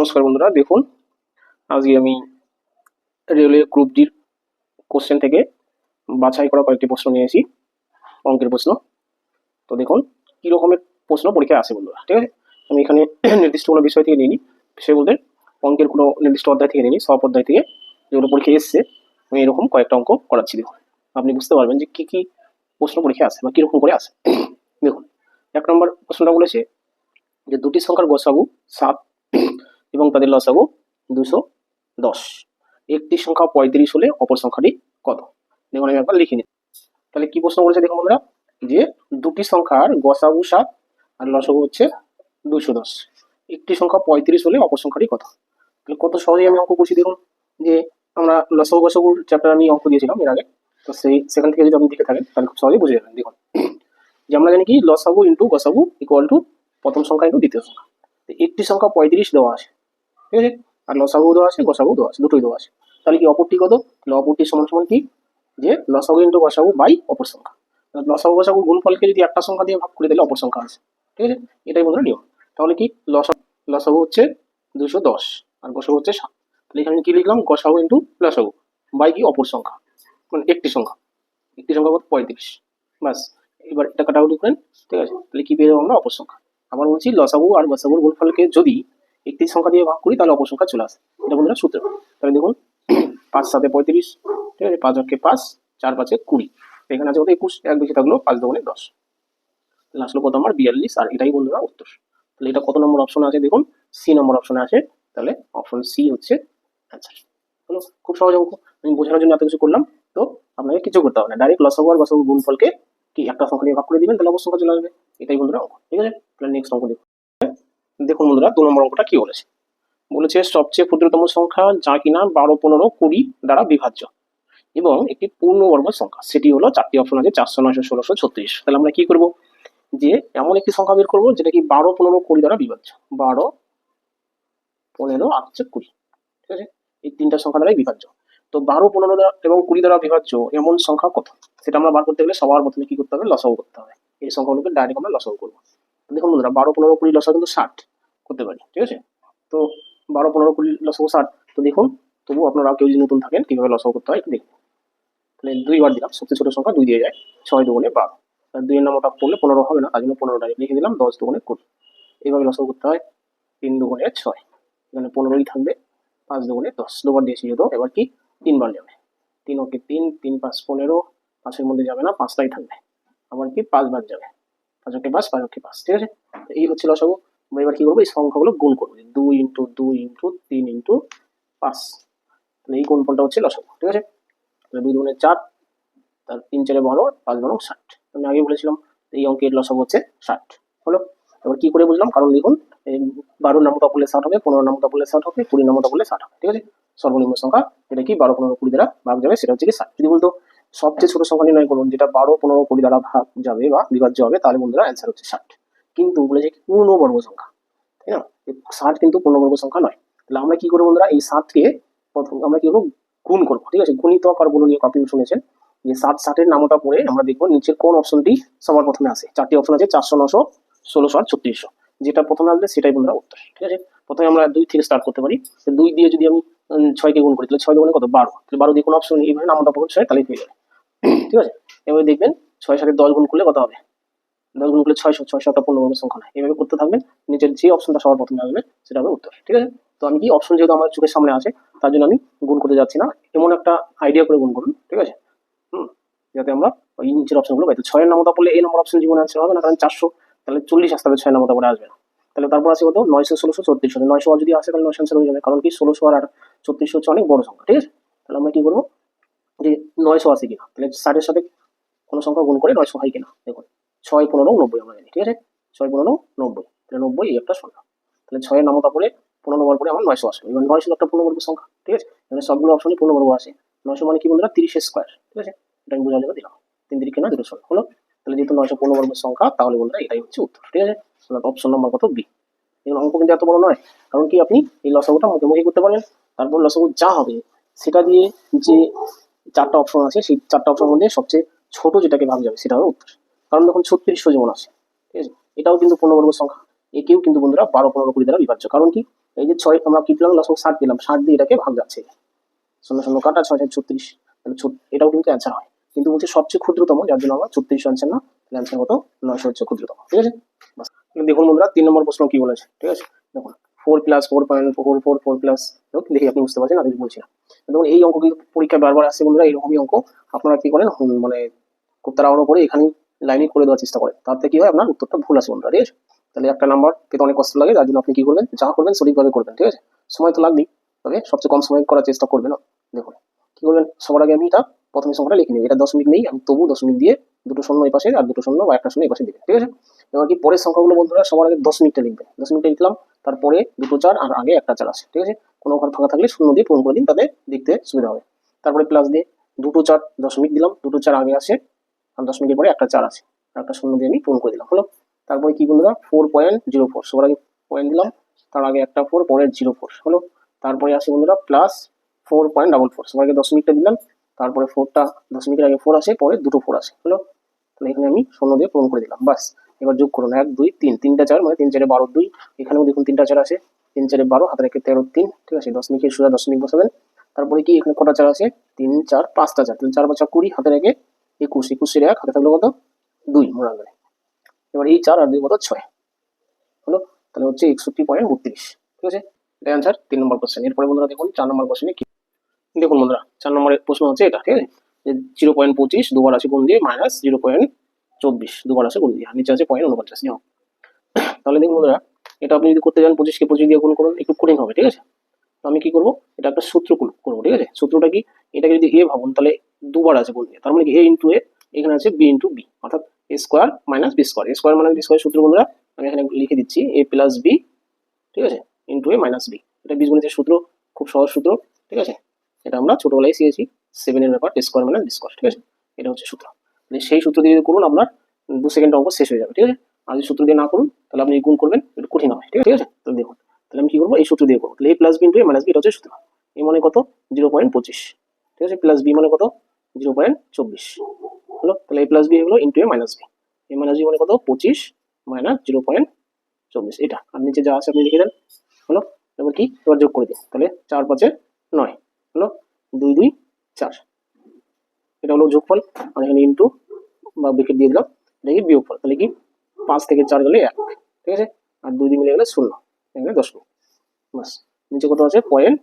নমস্কার বন্ধুরা, দেখুন, আজকে আমি রেলওয়ে গ্রুপ ডির কোশ্চেন থেকে বাছাই করা কয়েকটি প্রশ্ন নিয়ে এসেছি অঙ্কের প্রশ্ন। তো দেখুন, কী রকমের প্রশ্ন পরীক্ষায় আসে বন্ধুরা, ঠিক আছে? আমি এখানে নির্দিষ্ট কোনো বিষয় থেকে নিইনি সে বলতে অঙ্কের কোনো নির্দিষ্ট অধ্যায় থেকে নিইনি, সব অধ্যায় থেকে যেগুলো পরীক্ষায় এসছে, আমি এরকম কয়েকটা অঙ্ক করাচ্ছি, দেখুন। আপনি বুঝতে পারবেন যে কী কী প্রশ্ন পরীক্ষায় আসে বা কীরকম করে আসে। দেখুন, এক নম্বর প্রশ্নটা বলেছে যে দুটি সংখ্যার গোসাগু সাত এবং তাদের লসাগু দুশো দশ। একটি সংখ্যা পঁয়ত্রিশ হলে অপর সংখ্যাটি কত? দেখুন, আমি একবার লিখে নিই তাহলে কি প্রশ্ন করেছে দেখুন বন্ধুরা? যে দুটি সংখ্যার গসাগু সাত আর লসাগু হচ্ছে দুশো দশ। একটি সংখ্যা পঁয়ত্রিশ হলে অপর সংখ্যাটি কত? তাহলে কত সহজেই আমি অঙ্ক করছি দেখুন? যে আমরা লসাগু গসাগুর চ্যাপ্টার আমি অঙ্ক দিয়েছিলাম এর আগে। তো সেই, সেখান থেকে যদি আপনি দেখে থাকেন, তাহলে খুব সহজেই বুঝে যাবেন। দেখুন, যে আমরা জানি কি? লসাগু ইন্টু গসাগু ইকুয়াল টু প্রথম সংখ্যা ইন্টু দ্বিতীয় সংখ্যা। একটি সংখ্যা পঁয়ত্রিশ দেওয়া আছে। ঠিক আছে? আর লসাগু দেওয়া আছে গসাগু দেওয়া আছে, দুটোই দেওয়া আছে। তাহলে কি অপরটি কত? তাহলে অপরটি সমান সমান কি? যে লসাগু ইন্টু গসাগু বাই অপর সংখ্যা। লসাগু গসাগু গুণফলকে যদি একটা সংখ্যা দিয়ে ভাগ করে দিলে অপর সংখ্যা আছে। ঠিক আছে? এটাই বন্ধুরা নিয়ম। তাহলে কি? লসা লসাগু হচ্ছে দুশো দশ আর গসাগু হচ্ছে সাত। তাহলে এখানে কি লিখলাম? গসাগু ইন্টু লসাগু বাই কি? অপর সংখ্যা। মানে একটি সংখ্যা। একটি সংখ্যা কত? পঁয়ত্রিশ। ব্যাস। এবার এটা কাটাকুটি করেন। ঠিক আছে? তাহলে কি পেয়ে যাব আমরা? অপর সংখ্যা। আবার বলছি লসাগু আর গসাগুর গুণফলকে যদি একটি সংখ্যা দিয়ে ভাগ করি, তাহলে অপর সংখ্যা চলে আসে। এটা বন্ধুরা সূত্র। তাহলে দেখুন, পাঁচ সাথে পঁয়ত্রিশ, ঠিক আছে? পাঁচ অক্ষে পাঁচ, চার পাঁচে কুড়ি। এখানে আছে কত? একুশ। এক বেশি থাকল পাঁচ দোকানে দশ। তাহলে আসলো কত আমার বিয়াল্লিশ। আর এটাই বন্ধুরা উত্তর। তাহলে এটা কত নম্বর অপশন আছে? দেখুন সি নম্বর অপশনে আছে। তাহলে অপশন সি হচ্ছে অ্যান্সার হলো? খুব সহজ অঙ্ক। আমি বোঝানোর জন্য এত কিছু করলাম। তো আপনাকে কিছু করতে হবে না। ডাইরেক্ট লসাগু আর গসাগু গুণফলকে কি একটা সংখ্যা দিয়ে ভাগ করে দিবেন? তাহলে অবশ্য চলে আসবে। এটাই বন্ধুরা অঙ্ক। ঠিক আছে? তাহলে নেক্সট অঙ্ক দেখুন। দেখুন বন্ধুরা, দু নম্বর অঙ্কটা কি বলেছে? বলেছে, সবচেয়ে ক্ষুদ্রতম সংখ্যা যা কিনা বারো, পনেরো, কুড়ি দ্বারা বিভাজ্য এবং একটি পূর্ণবর্গ সংখ্যা। সেটি হলো চারটি অপশন আছে, চারশো, নয়শো, ষোলোশো, ছত্রিশ। তাহলে আমরা কি করব? যে এমন একটি সংখ্যা বের করব, যেটা কি বারো, পনেরো, কুড়ি দ্বারা বিভাজ্য। বারো, পনেরো, আর হচ্ছে কুড়ি। ঠিক আছে? এই তিনটা সংখ্যা দ্বারাই বিভাজ্য। তো বারো, পনেরো দ্বারা এবং কুড়ি দ্বারা বিভাজ্য এমন সংখ্যা কত? সেটা আমরা বার করতে গেলে সবার প্রথমে কি করতে হবে? লসাগু করতে হবে। এই সংখ্যাগুলোকে ডাইরেক্ট আমরা লসাগু করব। দেখুন বন্ধুরা, বারো, পনেরো, কুড়ি লসাগু কিন্তু ষাট। করতে পারি, ঠিক আছে? তো বারো, পনেরো, কুড়ি লসাগু ষাট, তো দেখুন তবু আপনারা কেউ যদি নতুন থাকেন, কীভাবে লসাগু করতে হয়, দেখুন। তাহলে দুইবার দিলাম, সবচেয়ে ছোটো সংখ্যা দুই দিয়ে যায়, ছয় দুগুণে বারো। দুইয়ের নামটা পড়লে পনেরো হবে না, তার জন্য পনেরোটা লিখে দিলাম, দশ দুগুণে কুড়ি। এইভাবে লসাগু করতে হয়, তিন দুগুণে ছয়। এখানে পনেরোই থাকবে, পাঁচ দুগুণে দশ। দুবার দিয়েছি যেহেতু এবার কি? তিনবার যাবে। তিন ওকে তিন তিন পাঁচ পনেরো, পাঁচের মধ্যে যাবে না, পাঁচটাই থাকবে। আবার কি? পাঁচবার যাবে। পাঁচ ওকে পাঁচ পাঁচ ওকে পাঁচ, ঠিক আছে? এই হচ্ছে লসাগু আমরা এবার কি করব? এই সংখ্যাগুলো গুণ করব। দুই ইন্টু দুই ইন্টু তিন ইন্টু পাঁচ। তাহলে এই গুণফলটা হচ্ছে লসাগু ঠিক আছে? তাহলে দুই দুগুণে চার তার তিন চারে বারো, পাঁচ বারো ষাট। আমি আগে বলেছিলাম, এই অঙ্কের লসাগু হচ্ছে ষাট। হলো? এবার কি করে বুঝলাম? কারণ দেখুন বারো নামতা পড়লে ষাট হবে পনেরো নামতা পড়লে ষাট হবে কুড়ি নামতা পড়লে ষাট হবে, ঠিক আছে? সর্বনিম্ন সংখ্যা, এটা কি বারো, পনেরো, কুড়ি দ্বারা ভাগ যাবে, সেটা হচ্ছে কি ষাট। যদি বলতো, সবচেয়ে ছোট সংখ্যা নির্ণয় করুন, যেটা বারো, পনেরো, কুড়ি দ্বারা ভাগ যাবে বা বিভাজ্য হবে, তাহলে বন্ধুরা অ্যান্সার হচ্ছে ষাট। কিন্তু বলেছে কি পূর্ণবর্গ সংখ্যা, তাই না? ষাট কিন্তু পূর্ণবর্গ সংখ্যা নয়। তাহলে আমরা কি করব বন্ধুরা? এই ষাটকে প্রথম আমরা কি করব? গুণ করব, ঠিক আছে? গুণিতক আর গুণনীয় আপনি শুনেছেন যে ষাট ষাটের নামটা পড়ে আমরা দেখব নিচের কোন অপশনটি সবার প্রথমে আসে। চারটি অপশন আছে, চারশো, নশো ষোলোশো আর ছত্রিশশো। যেটা প্রথমে আসবে সেটাই বন্ধুরা উত্তর, ঠিক আছে? প্রথমে আমরা দুই থেকে স্টার্ট করতে পারি। দুই দিয়ে যদি আমি ছয়কে গুণ করি, তাহলে ছয় দুগুণে কত? বারো। তাহলে বারো দিয়ে কোনো অপশন এইভাবে নামটা পড়ে ছয়, তাহলেই হয়ে যাবে। ঠিক আছে? এবারে দেখবেন ছয় সাথে দশ গুণ করলে কত হবে? দশ গুণ করলে ছয়শো ছয়শো একটা পূর্ণবর্গ সংখ্যা নয়। এইভাবে করতে থাকবেন নিচের যে অপশনটা সবার প্রথমে আসবে, সেটা হবে উত্তর, ঠিক আছে? তো আমি কি অপশন যেহেতু আমার চোখের সামনে আছে, তার জন্য আমি গুণ করতে যাচ্ছি না। এমন একটা আইডিয়া করে গুণ করুন, ঠিক আছে? হুম, যাতে আমরা ওই নিচের অপশনগুলো পাই। তো ছয়ের নামতা পড়লে এই নম্বর অপশন জীবনে আনসার হবে না, কারণ চারশো, তাহলে চল্লিশ আসতে হবে ছয় নামতা পরে আসবে না। তাহলে তারপর আছে কত? নয়শো, ষোলোশো, ছত্রিশশো। নয়শো যদি আসে, তাহলে নয়শো আনসার হয়ে যাবে। কারণ কি? ষোলোশো আর ছত্রিশশো হচ্ছে অনেক বড় সংখ্যা, ঠিক আছে? তাহলে আমরা কি করব? যে নয়শো আসে কিনা। তাহলে ষাটের সাথে কোনো সংখ্যা গুণ করে নয়শো হয় কিনা, দেখুন। ছয় পনেরো নব্বই আমরা জানি ঠিক আছে? ছয় পনেরো নব্বই। তাহলে নব্বই এই একটা সংখ্যা। তাহলে ছয়ের নামতা পরে পনেরো নম্বর পরে আমার নয়শো আসবে এবার নয়শো একটা পূর্ণবর্গ সংখ্যা। ঠিক আছে? এখানে সবগুলো অপশনই পূর্ণবর্গ আছে নয়শো মানে কি বন্ধুরা? তিরিশ স্কোয়ার ঠিক আছে? এটা আমি বোঝার জন্য দিলাম। তিন তিরিখে না দুটো ষোলো। হলো? তাহলে যেহেতু নয়শো পূর্ণবর্গ সংখ্যা, তাহলে বন্ধুরা এটাই হচ্ছে উত্তর। ঠিক আছে? অপশন নম্বর কত? বি এগুলো অঙ্ক কিন্তু এত বড় নয়। কারণ কি আপনি এই লসাগুটা মুখোমুখি করতে পারেন। তারপর লসাগু যা হবে, সেটা দিয়ে যে চারটা অপশন আছে, সেই চারটা অপশন মধ্যে সবচেয়ে ছোট যেটাকে ভাগ যাবে, সেটা হবে উত্তর। কারণ দেখুন ছত্রিশশো যেমন আছে, ঠিক আছে? এটাও কিন্তু পূর্ণবর্গ সংখ্যা। একেও কিন্তু বন্ধুরা বারো পনেরো কুড়ি দ্বারা বিভাজ্য। কারণ কি? এই যে ছয়, আমরা কি পেলাম? দশমিক ষাট পেলাম। ষাট দিয়ে এটাকে ভাগ যাচ্ছে। শূন্য শূন্য কাটা ছয় ছয়, ছত্রিশ। তাহলে এটাও কিন্তু অ্যান্সার হয়। কিন্তু বলছে সবচেয়ে ক্ষুদ্রতম, যার জন্য আমরা ছত্রিশ অ্যান্সার না, তাহলে অ্যান্সার কত? নয়শো হচ্ছে ক্ষুদ্রতম। ঠিক আছে? দেখুন বন্ধুরা, তিন নম্বর প্রশ্ন কি বলেছে? ঠিক আছে? দেখুন four plus four point four four four plus দেখি আপনি বুঝতে পারছেন, আমি বলছি না। দেখুন, এই অঙ্ক কিন্তু পরীক্ষায় বারবার আসছে বন্ধুরা এইরকমই অঙ্ক। আপনারা কি করেন? মানে খুব তাড়াহুড়ো করে এখানেই লাইনে করে দেওয়ার চেষ্টা করেন তাতে কি হয়, আপনার উত্তরটা ভুল আসে বন্ধুরা, ঠিক আছে? তাহলে একটা নাম্বার পেতে অনেক কষ্ট লাগে, যার জন্য আপনি কি করবেন? যা করবেন সঠিকভাবে করবেন, ঠিক আছে? সময় তো লাগবেই, তবে সবচেয়ে কম সময় করার চেষ্টা করবেন দেখুন, কি করবেন? সবার আগে আমি এটা প্রথমে সংখ্যাটা লিখে নিই। এটা দশমিক নেই, আমি তবু দশমিক দিয়ে দুটো শূন্য এই পাশে আর দুটো শূন্য বা একটা শূন্য এই পাশে দিবেন ঠিক আছে? এবার কি পরের সংখ্যাগুলো বন্ধুরা, সবার আগে দশমিকটা লিখবেন। দশমিকটা লিখলাম, তারপরে দুটো চার আর আগে একটা চার আছে ঠিক আছে? কোনো ঘর ফাঁকা থাকলে শূন্য দিয়ে পূরণ করে দিন, তাতে দেখতে সুবিধা হবে। তারপরে প্লাস দিয়ে দুটো চার দশমিক দিলাম, দুটো চার আগে আসে আর দশমিকের পরে একটা চার আছে। একটা শূন্য দিয়ে আমি পূরণ করে দিলাম। হলো, তারপরে কি বন্ধুরা ফোর পয়েন্ট জিরো ফোর সবার আগে পয়েন্ট দিলাম। তার আগে একটা ফোর পরে জিরো ফোর হলো, তারপরে আসে বন্ধুরা plus four point double four সবার আগে দশমিকটা দিলাম। তারপরে ফোরটা দশমিকের আগে ফোর আসে, পরে দুটো ফোর আসে। হলো, তাহলে এখানে আমি শূন্য দিয়ে পূরণ করে দিলাম। বাস, এবার যোগ করুন। এক, দুই, তিন। তিনটা চার মানে তিন চারে বারো, দুই। এখানেও দেখুন তিনটা চার আছে তিন চারে বারো হাতে রেখে তেরো, তিন। ঠিক আছে? দশ দশমিকের সোজা দশমিক বসাবেন। তারপরে কি এখানে কটা চার আছে তিন, চার, পাঁচটা চার। তাহলে চার পাঁচা কুড়ি হাতে রেখে একুশ একুশের এক হাতে থাকল কত? দুই মোড়া এবার এই চার আর দুই কত? ছয়। হলো? তাহলে হচ্ছে একষট্টি পয়েন্ট বত্রিশ। ঠিক আছে? এটা অ্যান্সার তিন নম্বর কোশ্চেন এরপরে বন্ধুরা দেখুন, চার নম্বর কোশ্চেনে কি? দেখুন বন্ধুরা, চার নম্বরের প্রশ্ন হচ্ছে এটা, ঠিক আছে? জিরো পয়েন্ট পঁচিশ, দুবার আছে গুণ দিয়ে? মাইনাস জিরো পয়েন্ট চব্বিশ, দুবার আছে গুণ দিয়ে? আর নিচে আছে পয়েন্ট উনপঞ্চাশ। যাও তাহলে দেখুন বন্ধুরা, এটা আপনি যদি করতে যান পঁচিশকে পঁচিশ দিয়ে গুণ করুন, একটু কঠিন হবে, ঠিক আছে? তো আমি কি করব? এটা একটা সূত্র করব, ঠিক আছে? সূত্রটা কি? এটাকে যদি এ ভাবুন, তাহলে দুবার আছে দিয়ে তার মানে কি? এ ইন্টু এ এখানে আছে বি ইন্টু বি অর্থাৎ A square minus B square A square minus B square সূত্র বন্ধুরা, আমি এখানে লিখে দিচ্ছি এ প্লাস বি ঠিক আছে? ইন্টু এ মাইনাস বি এটা বীজগণিতের সূত্র, খুব সহজ সূত্র, ঠিক আছে? এটা আমরা ছোটবেলায় শিখেছি সেভেনের ব্যাপার A square minus B square ঠিক আছে? এটা হচ্ছে সূত্র। তাহলে সেই সূত্র দিয়ে যদি করুন, আপনার দু সেকেন্ড অঙ্ক শেষ হয়ে যাবে, ঠিক আছে? আর যদি সূত্র দিয়ে না করুন, তাহলে আপনি গুণ করবেন, একটু কঠিন হবে, ঠিক আছে? ঠিক আছে তাহলে দেখুন। তাহলে আমি কি করব? এই সূত্র দিয়ে করব। তাহলে A plus B into A minus B এটা হচ্ছে সূত্র। এ মানে কত? জিরো পয়েন্ট পঁচিশ। ঠিক আছে? প্লাস বি মানে কত? জিরো পয়েন্ট চব্বিশ। হলো? তাহলে এ প্লাস বি হলো into A minus B A minus B মানে কত? পঁচিশ মাইনাস জিরো পয়েন্ট চব্বিশ। এটা। আর নিচে যা আছে আপনি লিখে দেন। হলো? এবার কি? এবার যোগ করে দিন। তাহলে চার পাঁচে নয়। হলো? দুই দুই, চার। এটা হলো যোগফল। আর এখানে ইন্টু বা ব্রেকেট দিয়ে দিলাম। এটা কি বিয়োগফল? তাহলে কি? পাঁচ থেকে চার গেলে এক। ঠিক আছে? আর দুই দুই মিলে গেলে শূন্য। এখানে দশমিক বাস, নিচে কত আছে? পয়েন্ট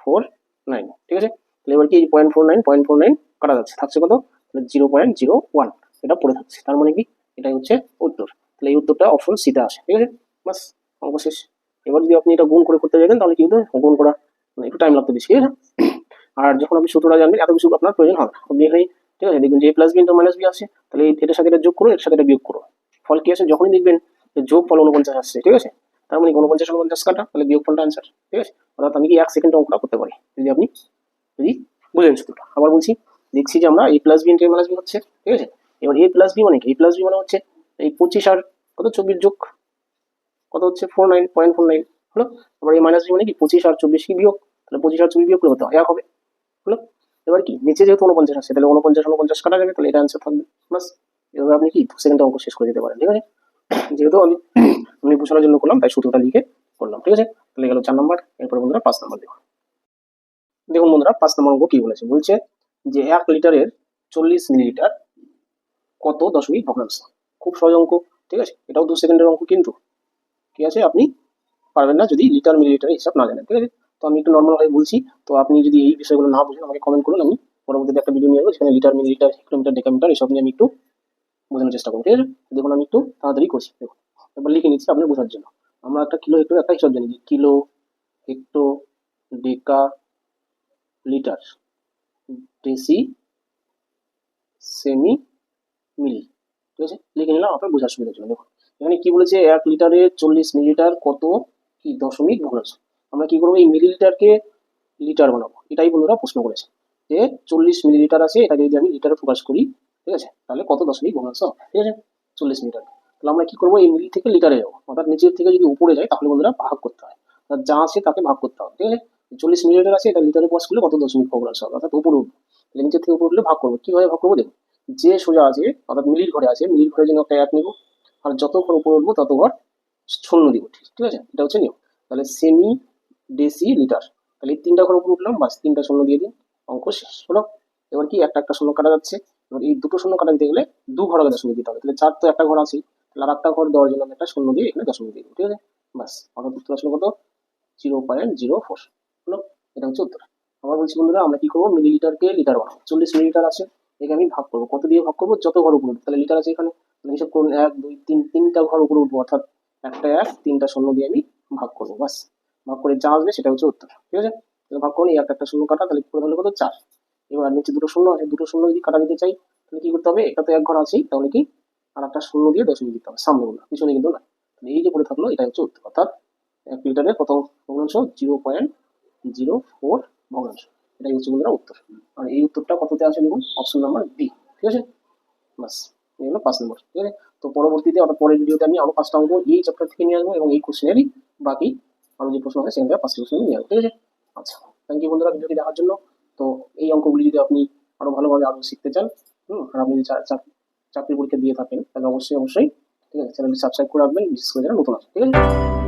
ফোর নাইন ঠিক আছে? তাহলে এবার কি point four nine point four nine কাটা যাচ্ছে? থাকছে কত? তাহলে জিরো পয়েন্ট জিরো ওয়ান এটা পড়ে থাকছে। তার মানে কি? এটাই হচ্ছে উত্তর। তাহলে এই উত্তরটা অপশন সিতে আসে। ঠিক আছে? বাস, অঙ্ক শেষ। এবার যদি আপনি এটা গুণ করে করতে যেতেন তাহলে কি হতো গুণ করা। মানে একটু টাইম লাগতো বেশি ঠিক আছে আর যখন আপনি সূত্রটা জানবেন, এত কিছু আপনার প্রয়োজন হবে আপনি এখানে, ঠিক আছে? দেখবেন যে plus B into minus B আসছে তাহলে এটার সাথে এটা যোগ করো এর সাথে এটা বিয়োগ করো। ফল কি আছে যখনই দেখবেন যোগ ফল উনপঞ্চাশ আসছে, ঠিক আছে? তার মানে উনপঞ্চাশ উনপঞ্চাশ কাটা, তাহলে বিয়োগ ফলটা আনসার ঠিক আছে? অর্থাৎ আমি কি এক সেকেন্ড অঙ্কটা করতে পারি? যদি আপনি, যদি বুঝলেন সূত্রটা আবার বলছি, দেখছি যে আমরা A plus B into minus B হচ্ছে, ঠিক আছে? এবার এ প্লাস বি মানে কি? এ প্লাস বি মানে হচ্ছে এই পঁচিশ আর কত? চব্বিশ যোগ, কত হচ্ছে? Four nine point four nine হলো? এবার এই মাইনাস বি মানে কি? পঁচিশ আর চব্বিশ কি বিয়োগ? তাহলে পঁচিশ আর চব্বিশ বিয়োগ করে হতে এক হবে, হলো? এবার কি? নিচে যেহেতু উনপঞ্চাশ আছে, তাহলে উনপঞ্চাশ উনপঞ্চাশ কাটা যাবে, তাহলে এটা অ্যান্সার থাকবে। বাস, এভাবে আপনি কি? সেকেন্ডে অঙ্ক শেষ করে দিতে পারেন, ঠিক আছে? যেহেতু আমি আমি বোঝানোর জন্য করলাম, তাই সূত্রটা লিখে করলাম, ঠিক আছে? তাহলে গেল চার নম্বর, এরপরে বন্ধুরা পাঁচ নম্বর দেখুন দেখুন বন্ধুরা, পাঁচ নম্বর অঙ্ক কি বলেছে? বলছে যে এক লিটারের চল্লিশ মিলিলিটার কত দশমিক ভগ্নাংশ? খুব সহজ অঙ্ক, ঠিক আছে? এটাও দু সেকেন্ডের অঙ্ক কিন্তু। ঠিক আছে? আপনি পারবেন না যদি লিটার মিলিলিটারের হিসাব না জানেন, ঠিক আছে? তো আমি একটু নর্মাল ভাবে বলছি, তো আপনি যদি এই বিষয়গুলো না বুঝেন, আমাকে কমেন্ট করুন, আমি পরবর্তীতে একটা ভিডিও নিয়ে আসব, সেখানে লিটার মিলিলিটার, কিলোমিটার, ডেকামিটার, এসব নিয়ে আমি একটু বোঝানোর চেষ্টা করব ঠিক আছে? দেখুন আমি একটু তাড়াতাড়ি করছি, দেখুন। এবার লিখে নিচ্ছি আপনি বোঝার জন্য। আমরা একটা কিলো হেক্টর একটা হিসাব জানি যে kilo, hecto, deca, litre, deci, centi, milli, ঠিক আছে? লিখে নিলাম, আপনার বোঝার সুবিধার জন্য। দেখুন, এখানে কি বলেছে, এক লিটারে চল্লিশ মিলিলিটার কত কি দশমিক ভগ্নাংশ আমরা কি করব, এই মিলিলিটারকে লিটার বানাবো। এটাই বন্ধুরা প্রশ্ন করেছে। যে চল্লিশ মিলিলিটার আছে, এটাকে যদি আমি লিটারে প্রকাশ করি ঠিক আছে? তাহলে কত দশমিক ভগ্নাংশ? ঠিক আছে? চল্লিশ মিটার। তাহলে আমরা কি করব? এই মিল থেকে লিটারে যাব। অর্থাৎ নিচের থেকে যদি উপরে যায়, তাহলে বন্ধুরা ভাগ করতে হয়। অর্থাৎ যা আছে তাকে ভাগ করতে হবে, ঠিক আছে? চল্লিশ মিলিলিটার আছে, এটা লিটারে প্রকাশ করলে কত দশমিক ভগ্নাংশ হবে অর্থাৎ উপরে উঠবো। তাহলে নিচের থেকে উপরে উঠলে ভাগ করব। কীভাবে ভাগ করব? দেখুন, যে সোজা আছে, অর্থাৎ মিলির ঘরে আছে মিলির ঘরের জন্য একটা এক নিব, আর যত ঘর উপরে উঠবো তত ঘর শূন্য দিব, ঠিক আছে? এটা হচ্ছে নিয়ম। তাহলে সেমি ডেসি লিটার তাহলে তিনটা ঘর উপরে উঠলাম, বাস তিনটা শূন্য দিয়ে দিন, অঙ্ক শেষ, হলো? এবার কি, একটা একটা শূন্য কাটা যাচ্ছে। এবার এই দুটো শূন্য কাটা দিতে গেলে দু ঘর আগে দশমিক দিতে হবে। তাহলে চার তো একটা ঘর আছে তাহলে আর একটা ঘর দেওয়ার জন্য একটা শূন্য দিয়ে এখানে দশমিক দিয়ে ঠিক আছে? বাস অর্থাৎ উত্তর আসলে কত? Zero point zero four. হলো, এটা হচ্ছে উত্তর। আবার বলছি বন্ধুরা, আমরা কি করব? মিলিলিটারকে লিটার বানাবো। চল্লিশ মিলিলিটার আছে, একে আমি ভাগ করব। কত দিয়ে ভাগ করব? যত ঘর উপরে তাহলে লিটার আছে এখানে। তাহলে হিসাব করুন, এক, দুই, তিন, তিনটা ঘর উপরে উঠবো, অর্থাৎ একটা এক, তিনটা শূন্য দিয়ে আমি ভাগ করব। বাস ভাগ করে যা আসবে সেটা হচ্ছে উত্তর, ঠিক আছে? ভাগ করুন, এই একটা শূন্য কাটা, তাহলে পুরো হলো কত? চার। এবার নিচে দুটো শূন্য আছে দুটো শূন্য যদি কাটা দিতে চাই, তাহলে কি করতে হবে? এটা তো এক ঘর আছেই তাহলে কি? আর একটা শূন্য দিয়ে দশমিক দিতে হবে, সামনে গুলো পিছনে কিন্তু না। তাহলে এই যে পড়ে থাকল, এটা হচ্ছে উত্তর, অর্থাৎ এক লিটারের কত ভগ্নাংশ? জিরো পয়েন্ট জিরো ফোর ভগ্নাংশ। এটাই হচ্ছে বন্ধুরা উত্তর। আর এই উত্তরটা কততে আছে দেখুন অপশন নাম্বার বি ঠিক আছে? বাস এই হলো পাঁচ নম্বর, ঠিক আছে? তো পরবর্তীতে অর্থাৎ পরের ভিডিওতে আমি আরও পাঁচটা অঙ্ক এই চ্যাপ্টার থেকে নিয়ে আসব এবং এই কোশ্চেনেরই বাকি আরও যে প্রশ্ন আছে, সেখান থেকে পাঁচটা কোশ্চেন নিয়ে আসব, ঠিক আছে? আচ্ছা থ্যাংক ইউ বন্ধুরা ভিডিওটি দেখার জন্য। তো এই অঙ্কগুলি যদি আপনি আরও ভালোভাবে আরও শিখতে চান, হুম, আর আপনি যদি চাকরি পরীক্ষা দিয়ে থাকেন, তাহলে অবশ্যই অবশ্যই, ঠিক আছে চ্যানেলটি সাবস্ক্রাইব করে রাখবেন, বিশেষ করে যারা নতুন আছে, ঠিক আছে?